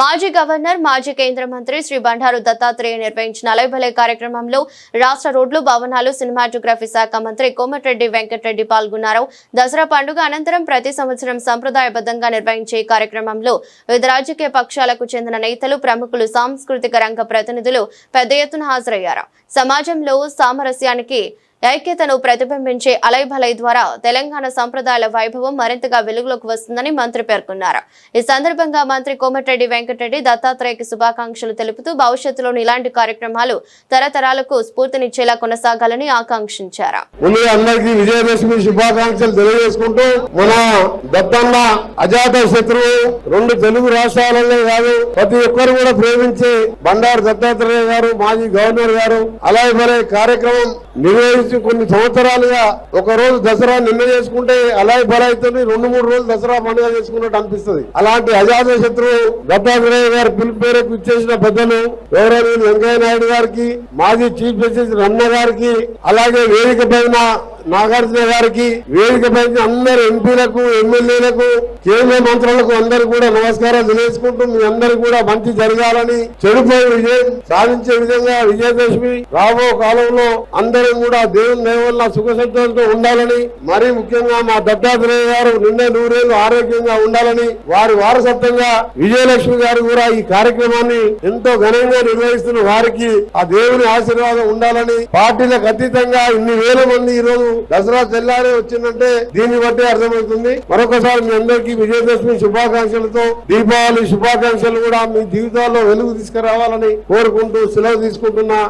మాజీ గవర్నర్ మాజీ కేంద్ర మంత్రి శ్రీ బండారు దత్తాత్రేయ నిర్వహించిన అలైబలే కార్యక్రమంలో రాష్ట్ర రోడ్లు భవనాలు సినిమాటోగ్రఫీ శాఖ మంత్రి కోమటిరెడ్డి వెంకటరెడ్డి పాల్గొన్నారు. దసరా పండుగ అనంతరం ప్రతి సంవత్సరం సంప్రదాయబద్ధంగా నిర్వహించే ఈ కార్యక్రమంలో వివిధ రాజకీయ పక్షాలకు చెందిన నేతలు ప్రముఖులు సాంస్కృతిక రంగ ప్రతినిధులు పెద్ద ఎత్తున హాజరయ్యారు. సమాజంలో సామరస్యానికి ఐక్యతను ప్రతిబింబించే అలైభలై ద్వారా తెలంగాణ సంప్రదాయాల వైభవం మరింతగా వెలుగులోకి వస్తుందని మంత్రి పేర్కొన్నారు. ఈ సందర్భంగా మంత్రి కోమటిరెడ్డి వెంకటరెడ్డి దత్తాత్రేయకి శుభాకాంక్షలు తెలుపుతూ భవిష్యత్తులోని ఇలాంటి కార్యక్రమాలు తరతరాలకు స్ఫూర్తినిచ్చేలా కొనసాగాలని ఆకాంక్షించారు. అందరికీ విజయదశమి శుభాకాంక్షలు తెలియజేసుకుంటూ మన దత్తన్న అజాత శత్రువు రెండు తెలుగు రాష్ట్రాలలో కాదు ప్రతి ఒక్కరు కూడా ప్రేమించే బండారు దత్తాత్రేయ గారు మాజీ గవర్నర్ గారు అలాగే మరి కార్యక్రమం నిర్వహించి కొన్ని సంవత్సరాలుగా ఒక రోజు దసరా నిన్న చేసుకుంటే అలాగే బలైతుంది రెండు మూడు రోజులు దసరా పండుగ చేసుకున్నట్టు అనిపిస్తుంది. అలాంటి అజాత శత్రువు దత్తాత్రేయ గారి పిలుపు మేరకు ఇచ్చేసిన పెద్దలు గౌరవనీయులు వెంకయ్య నాయుడు గారికి మాజీ చీఫ్ జస్టిస్ రమణ గారికి అలాగే వేదిక పైన నాగార్జున గారికి వేదిక పైన అందరు ఎంపీలకు ఎమ్మెల్యేలకు కేంద్ర మంత్రులకు అందరు కూడా నమస్కారాలు తెలియజేసుకుంటూ మీ అందరు కూడా మంచి జరగాలని చెడుపై విజయం సాధించే విధంగా విజయదశమి రాబో కాలంలో అందరం కూడా దేవుని దేవుళ్ళ సుఖ సంతోషంతో ఉండాలని మరీ ముఖ్యంగా మా దత్తాత్రేయ గారు నిన్న నూరేళ్ళు ఆరోగ్యంగా ఉండాలని వారి వారసత్వంగా విజయలక్ష్మి గారు కూడా ఈ కార్యక్రమాన్ని ఎంతో ఘనంగా నిర్వహిస్తున్న వారికి ఆ దేవుని ఆశీర్వాదం ఉండాలని పార్టీలకు అతీతంగా ఇన్ని వేల మంది ఈ రోజు దసరా తెల్లారే వచ్చిందంటే దీన్ని బట్టి అర్థమవుతుంది. మరొకసారి మీ అందరికీ విజయదశమి శుభాకాంక్షలతో దీపావళి శుభాకాంక్షలు కూడా మీ జీవితాల్లో వెలుగు తీసుకురావాలని కోరుకుంటూ సెలవు తీసుకుంటున్నా.